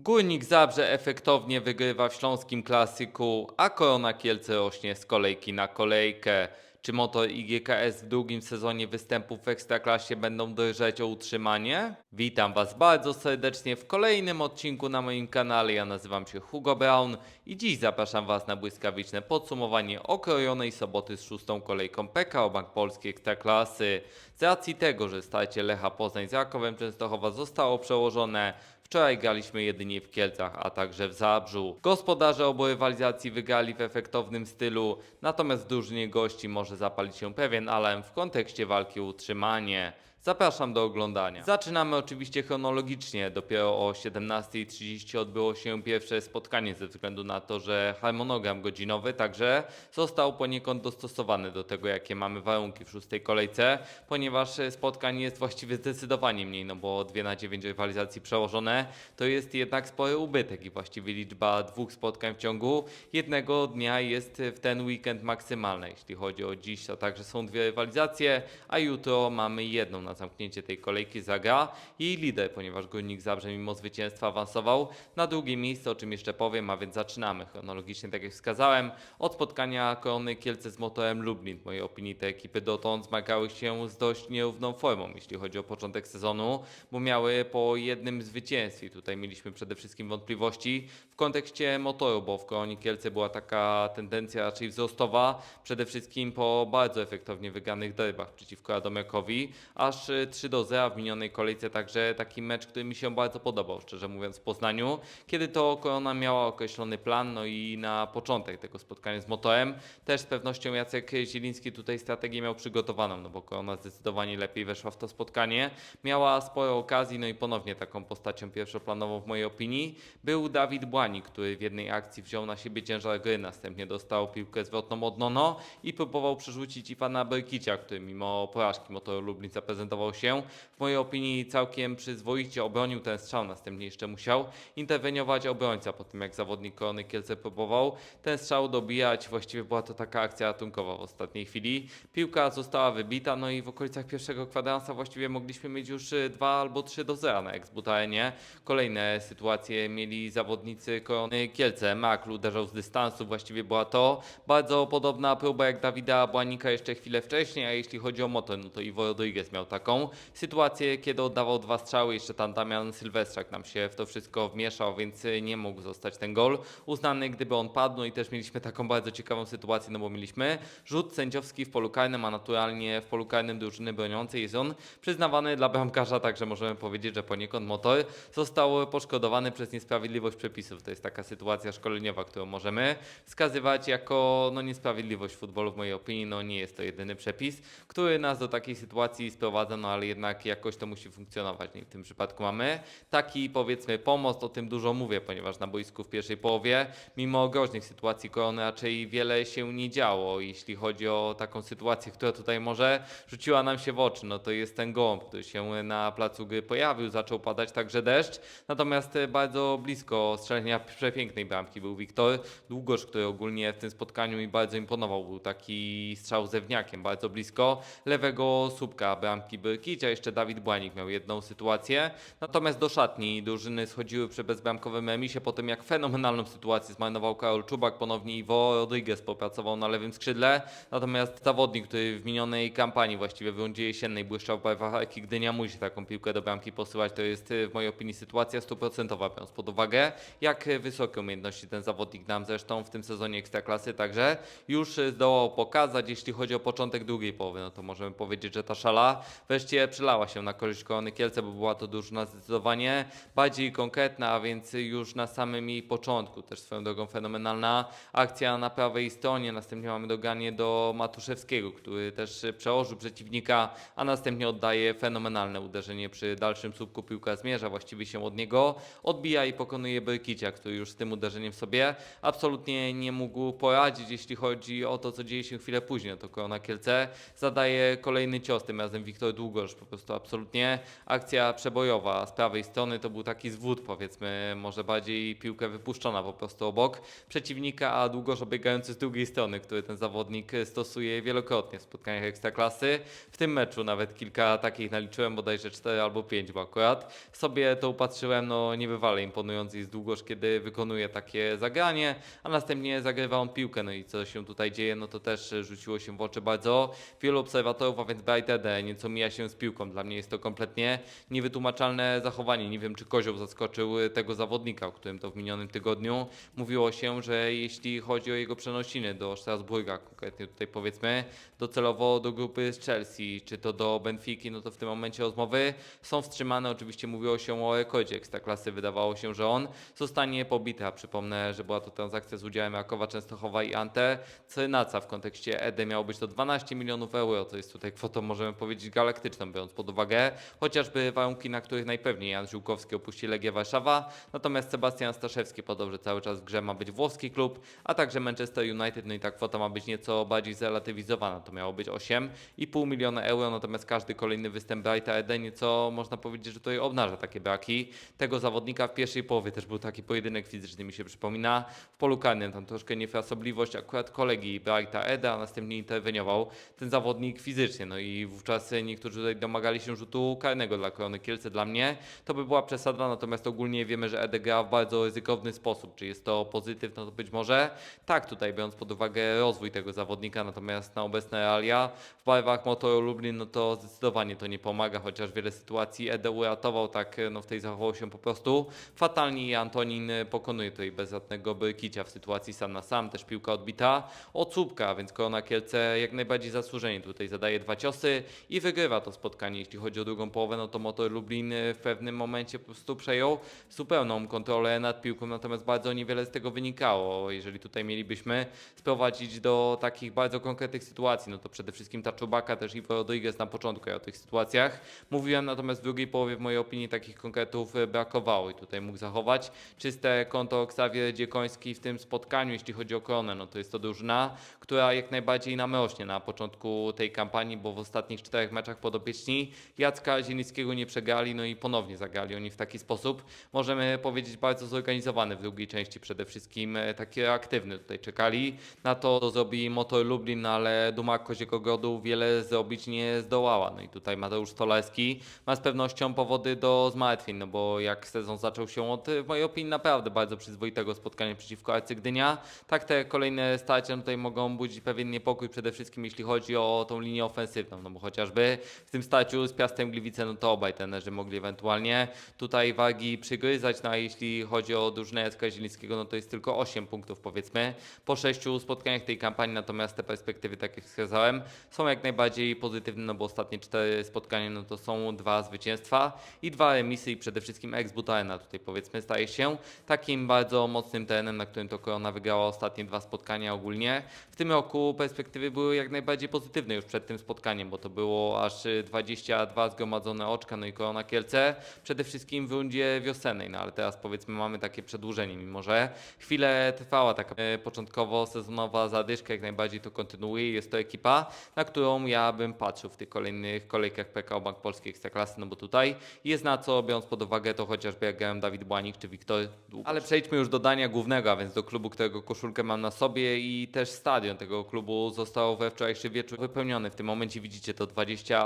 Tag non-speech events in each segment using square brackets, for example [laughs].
Górnik Zabrze efektownie wygrywa w śląskim klasyku, a Korona Kielce rośnie z kolejki na kolejkę. Czy Motor i GKS w drugim sezonie występów w Ekstraklasie będą drżeć o utrzymanie? Witam Was bardzo serdecznie w kolejnym odcinku na moim kanale. Ja nazywam się Hugo Brown i dziś zapraszam Was na błyskawiczne podsumowanie okrojonej soboty z szóstą kolejką PKO Bank Polski Ekstraklasy. Z racji tego, że starcie Lecha Poznań z Rakowem Częstochowa zostało przełożone, Wczoraj graliśmy jedynie w Kielcach, a także w Zabrzu. Gospodarze obu rywalizacji wygrali w efektownym stylu, natomiast w drużynie gości może zapalić się pewien alarm w kontekście walki o utrzymanie. Zapraszam do oglądania. Zaczynamy oczywiście chronologicznie. Dopiero o 17.30 odbyło się pierwsze spotkanie ze względu na to, że harmonogram godzinowy także został poniekąd dostosowany do tego, jakie mamy warunki w szóstej kolejce, ponieważ spotkań jest właściwie zdecydowanie mniej, no bo 2 na 9 rywalizacji przełożone to jest jednak spory ubytek i właściwie liczba dwóch spotkań w ciągu jednego dnia jest w ten weekend maksymalna. Jeśli chodzi o dziś, to także są dwie rywalizacje, a jutro mamy jedną na zamknięcie tej kolejki zagra jej lider, ponieważ Górnik Zabrze mimo zwycięstwa awansował na drugie miejsce, o czym jeszcze powiem, a więc zaczynamy chronologicznie, tak jak wskazałem, od spotkania Korony Kielce z Motorem Lublin. W mojej opinii te ekipy dotąd zmagały się z dość nierówną formą, jeśli chodzi o początek sezonu, bo miały po jednym zwycięstwie. Tutaj mieliśmy przede wszystkim wątpliwości w kontekście motoru, bo w Koronie Kielce była taka tendencja raczej wzrostowa, przede wszystkim po bardzo efektownie wygranych derbach przeciwko Radomiakowi, aż y, 3 do 0 w minionej kolejce, także taki mecz, który mi się bardzo podobał, szczerze mówiąc, w Poznaniu, kiedy to Korona miała określony plan, no i na początek tego spotkania z motorem też z pewnością Jacek Zieliński tutaj strategię miał przygotowaną, no bo Korona zdecydowanie lepiej weszła w to spotkanie, miała sporo okazji, no i ponownie taką postacią pierwszoplanową w mojej opinii był Dawid Błani, który w jednej akcji wziął na siebie ciężar gry, następnie dostał piłkę zwrotną od Nono i próbował przerzucić Iwana Berkicia, który mimo porażki Motoru Lublin zaprezentował się w mojej opinii całkiem przyzwoicie, obronił ten strzał, następnie jeszcze musiał interweniować obrońca po tym jak zawodnik Korony Kielce próbował ten strzał dobijać, właściwie była to taka akcja ratunkowa w ostatniej chwili. Piłka została wybita, no i w okolicach pierwszego kwadransa właściwie mogliśmy mieć już 2 albo 3 do 0 na Exbutarenie. Kolejne sytuacje mieli zawodnicy Korony Kielce. Makl uderzał z dystansu, właściwie była to bardzo podobna próba jak Dawida Błanika jeszcze chwilę wcześniej, a jeśli chodzi o motor, no to Iwo Rodriguez miał taką sytuację, kiedy oddawał dwa strzały, jeszcze tam Damian Sylwestrak nam się w to wszystko wmieszał, więc nie mógł zostać ten gol uznany, gdyby on padł, no i też mieliśmy taką [laughs] bardzo ciekawą sytuację, no bo mieliśmy rzut sędziowski w polu karnym, a naturalnie w polu karnym drużyny broniącej jest on przyznawany dla bramkarza, także możemy powiedzieć, że poniekąd motor został poszkodowany przez niesprawiedliwość przepisów. To jest taka sytuacja szkoleniowa, którą możemy wskazywać jako no, niesprawiedliwość futbolu w mojej opinii. No nie jest to jedyny przepis, który nas do takiej sytuacji sprowadza, no ale jednak jakoś to musi funkcjonować. No i w tym przypadku mamy taki powiedzmy pomost, o tym dużo mówię, ponieważ na boisku w pierwszej połowie, mimo groźnych sytuacji korony raczej wiele się nie działo, jeśli chodzi o taką sytuację, która tutaj może rzuciła nam się w oczy, no to jest ten gołąb, który się na placu gry pojawił, zaczął padać także deszcz, natomiast e, bardzo blisko strzelenia przepięknej bramki był Wiktor Długosz, który ogólnie w tym spotkaniu mi bardzo imponował, był taki strzał zewniakiem, bardzo blisko lewego słupka bramki Byrkicia, jeszcze Dawid Błanik miał jedną sytuację, natomiast do szatni drużyny schodziły przy bezbramkowym remisie po tym jak fenomenalną sytuację zmarnował Karol Czubak, ponownie Iwo Rodriguez popracował na lewym skrzydle, natomiast zawodnik, który w minionej kampanii właściwie w rundzie jesiennej błyszczał w barwach Arki Gdynia, musi taką piłkę do bramki posyłać, to jest w mojej opinii sytuacja stuprocentowa, biorąc pod uwagę jak wysokie umiejętności ten zawodnik nam zresztą w tym sezonie Ekstraklasy także już zdołał pokazać, jeśli chodzi o początek drugiej połowy, no to możemy powiedzieć, że ta szala wreszcie przelała się na korzyść Korony Kielce, bo była to drużyna zdecydowanie bardziej konkretna, a więc już na samym jej początku, też swoją drogą fenomenalna akcja na prawej stronie, następnie mamy doganie do Matuszewskiego, który też przełożył przeciwnika, a następnie oddaje fenomenalne uderzenie przy dalszym słupku piłka zmierza, właściwie się od niego odbija i pokonuje Berkicia, który już z tym uderzeniem sobie absolutnie nie mógł poradzić, jeśli chodzi o to, co dzieje się chwilę później. No To Korona Kielce zadaje kolejny cios, tym razem Wiktor Długosz, po prostu absolutnie akcja przebojowa. Z prawej strony to był taki zwód, powiedzmy, może bardziej piłkę wypuszczona po prostu obok przeciwnika, a Długosz obiegający z drugiej strony, który ten zawodnik stosuje wielokrotnie w spotkaniach Ekstraklasy. W tym meczu nawet kilka takich naliczyłem, bodajże 4 albo 5, bo akurat sobie to upatrzyłem, no niebywale imponujący jest Długosz, kiedy wykonuje takie zagranie, a następnie zagrywa on piłkę, no i co się tutaj dzieje, no to też rzuciło się w oczy bardzo wielu obserwatorów, a więc Brighted nieco mija się z piłką. Dla mnie jest to kompletnie niewytłumaczalne zachowanie. Nie wiem, czy Kozioł zaskoczył tego zawodnika, o którym to w minionym tygodniu mówiło się, że jeśli chodzi o jego przenosiny do Strasburga, konkretnie tutaj powiedzmy docelowo do grupy z Chelsea, czy to do Benfiki, no to w tym momencie rozmowy są wstrzymane. Oczywiście mówiło się o rekordzie Ekstraklasy. Wydawało się, że on zostanie pobity, a przypomnę, że była to transakcja z udziałem Jakowa Częstochowa i Ante Cynaca w kontekście Edy miało być to 12 milionów euro, to jest tutaj kwotą, możemy powiedzieć, galaktyczną, biorąc pod uwagę chociażby warunki, na których najpewniej Jan Ziółkowski opuści Legię Warszawa, natomiast Sebastian Staszewski podał, że cały czas w grze ma być włoski klub, a także Manchester United, no i ta kwota ma być nieco bardziej zrelatywizowana, to miało być 8,5 miliona euro, natomiast każdy kolejny występ Brighta Ede nieco można powiedzieć, że tutaj obnaża takie braki. Tego zawodnika w pierwszej połowie też był taki pojedynek fizyczny, mi się przypomina, w polu karnym, tam troszkę niefrasobliwość. Akurat kolegi Brighta Eda, a następnie interweniował ten zawodnik fizycznie, no i wówczas niektórzy tutaj domagali się rzutu karnego dla Korony Kielce. Dla mnie to by była przesada, natomiast ogólnie wiemy, że Ede gra w bardzo ryzykowny sposób. Czy jest to pozytyw? No to być może tak, tutaj biorąc pod uwagę rozwój tego zawodnika, natomiast na obecne realia w barwach Motoru Lublin, no to zdecydowanie to nie pomaga, chociaż wiele sytuacji Ede uratował, tak no w tej zachował się po prostu fatalnie i Antonin pokonuje tutaj bez żadnego bykicia w sytuacji sam na sam, też piłka odbita od słupka, więc Korona Kielce jak najbardziej zasłużenie tutaj zadaje dwa ciosy i wygrywa to spotkanie. Jeśli chodzi o drugą połowę, no to Motor Lublin w pewnym momencie po prostu przejął zupełną kontrolę nad piłką, natomiast bardzo niewiele z tego wynikało. Jeżeli tutaj mielibyśmy sprowadzić do takich bardzo konkretnych sytuacji, no to przede wszystkim ta Czubaka, też Iwo Rodriguez na początku ja o tych sytuacjach mówiłem, natomiast w drugiej połowie w mojej opinii takich konkretów e, brakowało i tutaj mógł zachować czyste konto Xavier Dziekoński w tym spotkaniu, jeśli chodzi o koronę, no to jest to drużyna, która jak najbardziej nam rośnie na początku tej kampanii, bo w ostatnich czterech meczach podopieczni Jacka Zielińskiego nie przegrali, no i ponownie zagrali oni w taki sposób, możemy powiedzieć bardzo zorganizowany w drugiej części, przede wszystkim e, taki aktywny tutaj czekali. Na to, zrobi Motor Lublin, ale Duma Koziego Grodu wiele zrobić nie zdołała, no i tutaj Mateusz Stolarski ma z pewnością powody do zmartwień, no bo jak sezon zaczął się od, w mojej opinii, naprawdę bardzo przyzwoitego spotkania przeciwko Arcy Gdynia, tak te kolejne starcia tutaj mogą budzić pewien niepokój, przede wszystkim jeśli chodzi o tą linię ofensywną, no bo chociażby w tym starciu z Piastem Gliwice, no to obaj trenerzy mogli ewentualnie tutaj wagi przygryzać, no a jeśli chodzi o drużynę Jacka Zielińskiego, no to jest tylko 8 punktów powiedzmy po 6 spotkaniach tej kampanii, natomiast te perspektywy, tak jak wskazałem, są jak najbardziej pozytywne, no bo ostatnie 4 spotkania, no to są dwa zwycięstwa i dwa remisy i przede wszystkim ex Arena. Tutaj powiedzmy staje się takim bardzo mocnym terenem, na którym to Korona wygrała ostatnie dwa spotkania ogólnie. W tym roku perspektywy były jak najbardziej pozytywne już przed tym spotkaniem, bo to było aż 22 zgromadzone oczka, no i Korona Kielce przede wszystkim w rundzie wiosennej, no ale teraz powiedzmy mamy takie przedłużenie, mimo że chwilę trwała taka e, początkowo sezonowa zadyszka, jak najbardziej to kontynuuje jest to ekipa, na którą ja bym patrzył w tych kolejnych kolejkach PKO Bank Polskiej Ekstraklasy, no bo tutaj jest na co, biorąc pod uwagę to chociażby jak grałem Dawid Błanik czy Wiktor Długosz. Ale przejdźmy już do dania głównego, a więc do klubu, którego koszulkę mam na sobie i też stadion tego klubu został we wczorajszy wieczór wypełniony. W tym momencie widzicie to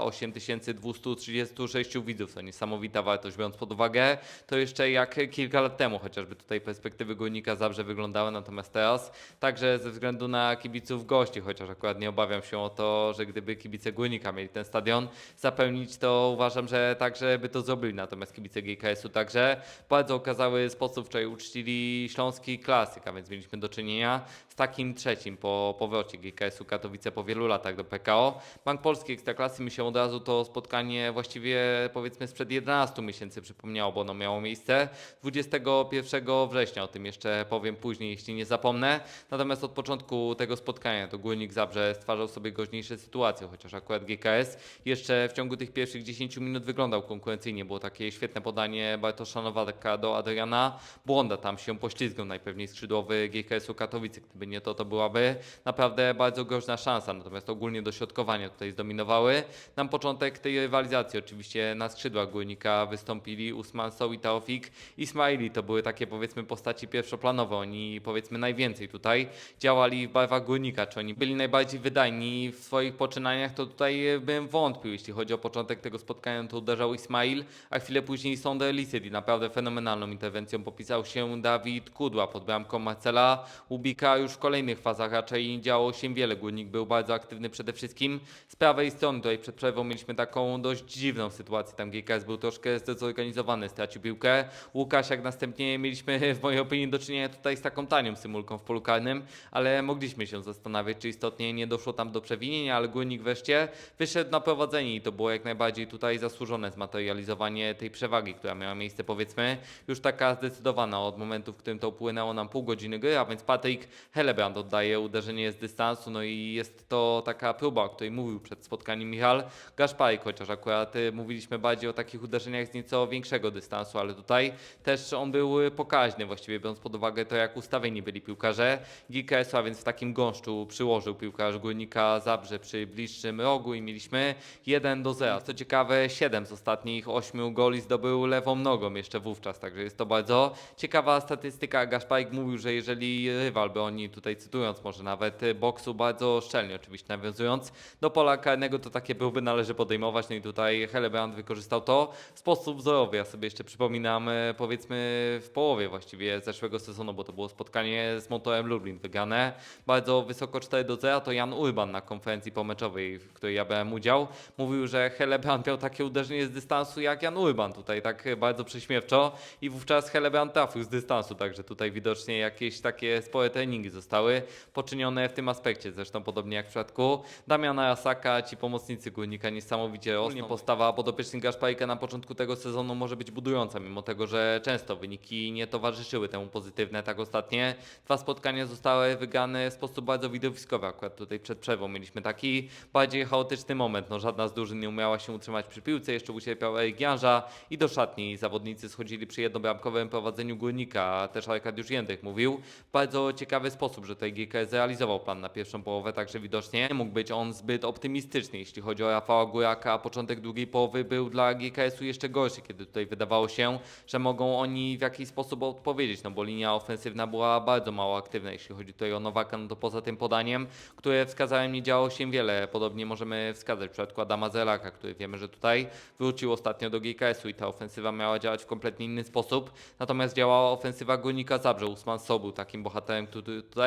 28 236 widzów, to niesamowita wartość, biorąc pod uwagę to jeszcze jak kilka lat temu, chociażby tutaj perspektywy Górnika Zabrze wyglądały, natomiast teraz także ze względu na kibiców gości, chociaż akurat nie obawiam się o to, że gdyby kibice Górnika mieli ten stadion zapełnić, to uważam, że także by to zrobili, natomiast kibice GKS-u także bardzo okazały sposób wczoraj uczcili Śląski Klasyk, a więc mieliśmy do czynienia takim trzecim po powrocie GKS-u Katowice po wielu latach do PKO. Bank Polski Ekstraklasy mi się od razu to spotkanie właściwie powiedzmy sprzed 11 miesięcy przypomniało, bo ono miało miejsce 21 września, o tym jeszcze powiem później, jeśli nie zapomnę. Natomiast od początku tego spotkania to Górnik Zabrze stwarzał sobie groźniejsze sytuacje, chociaż akurat GKS jeszcze w ciągu tych pierwszych 10 minut wyglądał konkurencyjnie, było takie świetne podanie Bartosza Nowaka do Adriana Błonda, tam się poślizgnął najpewniej skrzydłowy GKS-u Katowice, gdyby nie to, to byłaby naprawdę bardzo groźna szansa, natomiast ogólnie dośrodkowania tutaj zdominowały Na początek tej rywalizacji oczywiście na skrzydłach Górnika wystąpili Usman Sow i Taofik Ismaili. To były takie powiedzmy postaci pierwszoplanowe. Oni powiedzmy najwięcej tutaj działali w barwach Górnika. Czy oni byli najbardziej wydajni w swoich poczynaniach, to tutaj bym wątpił. Jeśli chodzi o początek tego spotkania, to uderzał Ismail, a chwilę później Sonder Lisyd i naprawdę fenomenalną interwencją popisał się Dawid Kudła pod bramką Marcela Ubika. Już w kolejnych fazach raczej działo się wiele. Górnik był bardzo aktywny przede wszystkim z prawej strony. Tutaj przed przerwą mieliśmy taką dość dziwną sytuację. Tam GKS był troszkę zdezorganizowany, stracił piłkę. Łukasz, jak następnie mieliśmy [laughs] w mojej opinii do czynienia tutaj z taką tanią symulką w polu karnym, ale mogliśmy się zastanawiać, czy istotnie nie doszło tam do przewinienia, ale Górnik wreszcie wyszedł na prowadzenie i to było jak najbardziej tutaj zasłużone zmaterializowanie tej przewagi, która miała miejsce powiedzmy już taka zdecydowana od momentu, w którym to upłynęło nam pół godziny gry, a więc Patryk Helebrand oddaje uderzenie z dystansu, no i jest to taka próba, o której mówił przed spotkaniem Michal Gaszpajk, chociaż akurat y, mówiliśmy bardziej o takich uderzeniach z nieco większego dystansu, ale tutaj też on był pokaźny, właściwie biorąc pod uwagę to, jak ustawieni byli piłkarze GKS-u, a więc w takim gąszczu przyłożył piłkarz Górnika Zabrze przy bliższym rogu i mieliśmy 1 do 0. Co ciekawe, 7 z ostatnich 8 goli zdobył lewą nogą jeszcze wówczas, także jest to bardzo ciekawa statystyka. Gaszpajk mówił, że jeżeli rywal by oni tutaj cytując może nawet y, boksu bardzo szczelnie oczywiście nawiązując do pola karnego, to takie próby należy podejmować. No i tutaj Helebrand wykorzystał to w sposób wzorowy. Ja sobie jeszcze przypominam e, powiedzmy w połowie właściwie zeszłego sezonu, bo to było spotkanie z Motorem Lublin wygrane bardzo wysoko 4 do 0. To Jan Urban na konferencji pomeczowej, w której ja brałem udział, mówił, że Helebrand miał takie uderzenie z dystansu jak Jan Urban tutaj, tak bardzo prześmiewczo i wówczas Helebrand trafił z dystansu, także tutaj widocznie jakieś takie spore treningi zostały poczynione w tym aspekcie. Zresztą podobnie jak w przypadku Damiana Jasaka, ci pomocnicy Górnika niesamowicie rosną. Postawa podopiecznych Gaszpajka na początku tego sezonu może być budująca, mimo tego, że często wyniki nie towarzyszyły temu pozytywne. Tak ostatnie dwa spotkania zostały wygrane w sposób bardzo widowiskowy. Akurat tutaj przed przerwą mieliśmy taki bardziej chaotyczny moment. No, żadna z drużyn nie umiała się utrzymać przy piłce, jeszcze ucierpiał Janża i do szatni zawodnicy schodzili przy jednobramkowym prowadzeniu Górnika. a Też Arkadiusz Jędrek mówił w bardzo ciekawy sposób, że tutaj GKS realizował plan na pierwszą połowę, także widocznie nie mógł być on zbyt optymistyczny, jeśli chodzi o Rafała Góraka, początek drugiej połowy był dla GKS-u jeszcze gorszy, kiedy tutaj wydawało się, że mogą oni w jakiś sposób odpowiedzieć, no bo linia ofensywna była bardzo mało aktywna, jeśli chodzi tutaj o Nowaka, no to poza tym podaniem, które wskazałem, nie działo się wiele. Podobnie możemy wskazać w przypadku Adama Zelaka, który wiemy, że tutaj wrócił ostatnio do GKS-u i ta ofensywa miała działać w kompletnie inny sposób, natomiast działała ofensywa Górnika Zabrze. Usman Sow był takim bohaterem, który tutaj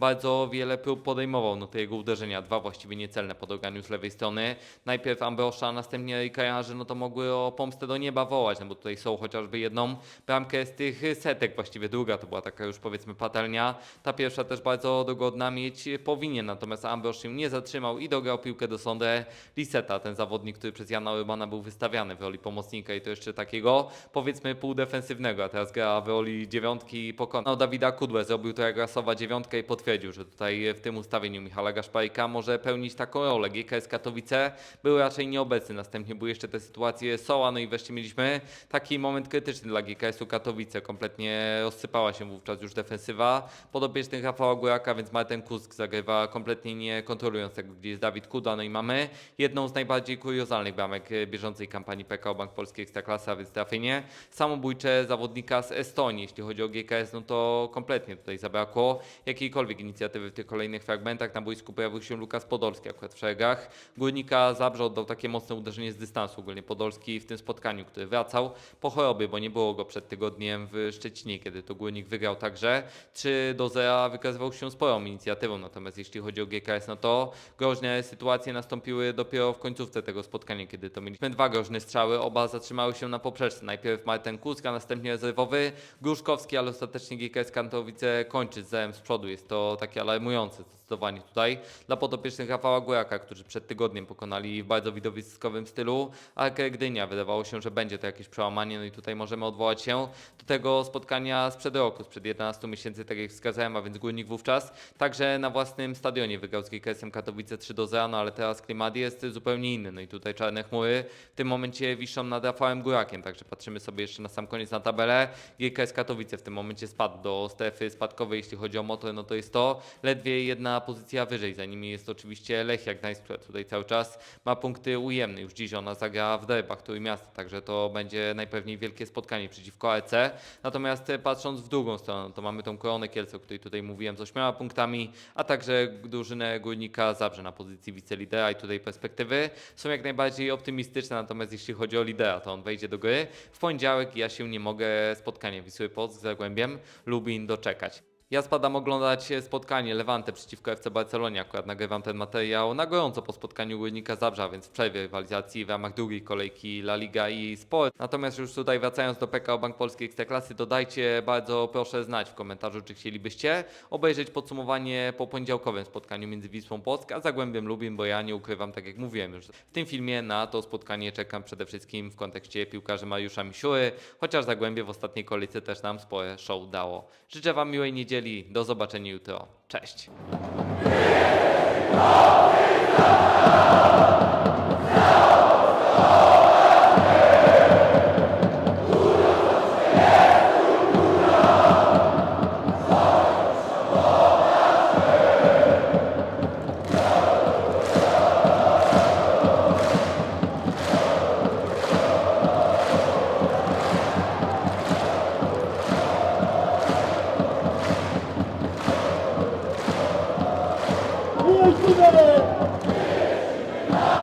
bardzo wiele prób podejmował, no te jego uderzenia, dwa właściwie niecelne po dograniu z lewej strony. Najpierw Ambrosza, następnie Rikajarze, no to mogły o pomstę do nieba wołać, no bo tutaj są chociażby jedną bramkę z tych setek, właściwie druga to była taka już powiedzmy patelnia. Ta pierwsza też bardzo dogodna mieć powinien, natomiast Ambrosz się nie zatrzymał i dograł piłkę do sondę Liseta, ten zawodnik, który przez Jana Urbana był wystawiany w roli pomocnika i to jeszcze takiego powiedzmy półdefensywnego, a teraz gra w roli dziewiątki pokonał Dawida Kudłę, zrobił to jak rasowa dziewiątka i potwierdził, że tutaj w tym ustawieniu Michala Gaszpajka może pełnić taką rolę. GKS Katowice był raczej nieobecny, następnie były jeszcze te sytuacje Soła, no i wreszcie mieliśmy taki moment krytyczny dla GKS-u Katowice, kompletnie rozsypała się wówczas już defensywa podopiecznych Rafała Góraka, więc Martin Kusk zagrywa kompletnie nie kontrolując tego, gdzie jest Dawid Kuda, no i mamy jedną z najbardziej kuriozalnych bramek bieżącej kampanii PKO Bank Polski Ekstraklasa, więc trafienie samobójcze zawodnika z Estonii. Jeśli chodzi o GKS, no to kompletnie tutaj zabrakło jakiejkolwiek inicjatywy w tych kolejnych fragmentach. Na boisku pojawił się Lukas Podolski akurat w szeregach. Górnika Zabrze oddał takie mocne uderzenie z dystansu, ogólnie Podolski w tym spotkaniu, który wracał po chorobie, bo nie było go przed tygodniem w Szczecinie, kiedy to Górnik wygrał także. 3 do 0 wykazywał się sporą inicjatywą, natomiast jeśli chodzi o GKS, no to groźne sytuacje nastąpiły dopiero w końcówce tego spotkania, kiedy to mieliśmy dwa groźne strzały, oba zatrzymały się na poprzeczce. Najpierw Martin Kusk, a następnie rezerwowy Gruszkowski, ale ostatecznie GKS Kantowice kończy z zerem z przodu. Jest to takie alarmujące zdecydowanie tutaj dla podopiecznych Rafała Góraka, którzy przed tygodniem pokonali w bardzo widowiskowym stylu Arkę Gdynia. Wydawało się, że będzie to jakieś przełamanie, no i tutaj możemy odwołać się do tego spotkania sprzed roku, sprzed 11 miesięcy, tak jak wskazałem, a więc Górnik wówczas także na własnym stadionie wygrał z GKS-em Katowice 3 do 0, no ale teraz klimat jest zupełnie inny, no i tutaj czarne chmury w tym momencie wiszą nad Rafałem Górakiem, także patrzymy sobie jeszcze na sam koniec na tabelę. GKS Katowice w tym momencie spadł do strefy spadkowej, jeśli chodzi o motor, no to jest to ledwie jedna pozycja wyżej. Za nimi jest oczywiście Lechia Gdańsk, która tutaj cały czas ma punkty ujemne. Już dziś ona zagra w derbach Trójmiasta, także to będzie najpewniej wielkie spotkanie przeciwko AEC. Natomiast e, patrząc w drugą stronę, to mamy tą Koronę Kielce, o której tutaj mówiłem, z ośmioma punktami, a także drużynę Górnika Zabrze na pozycji wicelidera i tutaj perspektywy są jak najbardziej optymistyczne, natomiast jeśli chodzi o lidera, to on wejdzie do gry. W poniedziałek ja się nie mogę spotkania Wisły Płock z Zagłębiem Lubin doczekać. Ja spadam oglądać spotkanie Levante przeciwko FC Barcelonie. Akurat nagrywam ten materiał na gorąco po spotkaniu Górnika Zabrza, więc w przerwie rywalizacji w ramach drugiej kolejki La Liga i Sport. Natomiast już tutaj wracając do PKO Bank Polskiej Ekstraklasy, dodajcie bardzo proszę znać w komentarzu, czy chcielibyście obejrzeć podsumowanie po poniedziałkowym spotkaniu między Wisłą Płock a Zagłębiem Lubin, bo ja nie ukrywam, tak jak mówiłem już. W tym filmie na to spotkanie czekam przede wszystkim w kontekście piłkarzy Mariusza Misiury, chociaż Zagłębie w ostatniej kolejce też nam spore show dało. Życzę Wam miłej niedzieli, do zobaczenia jutro. Cześć!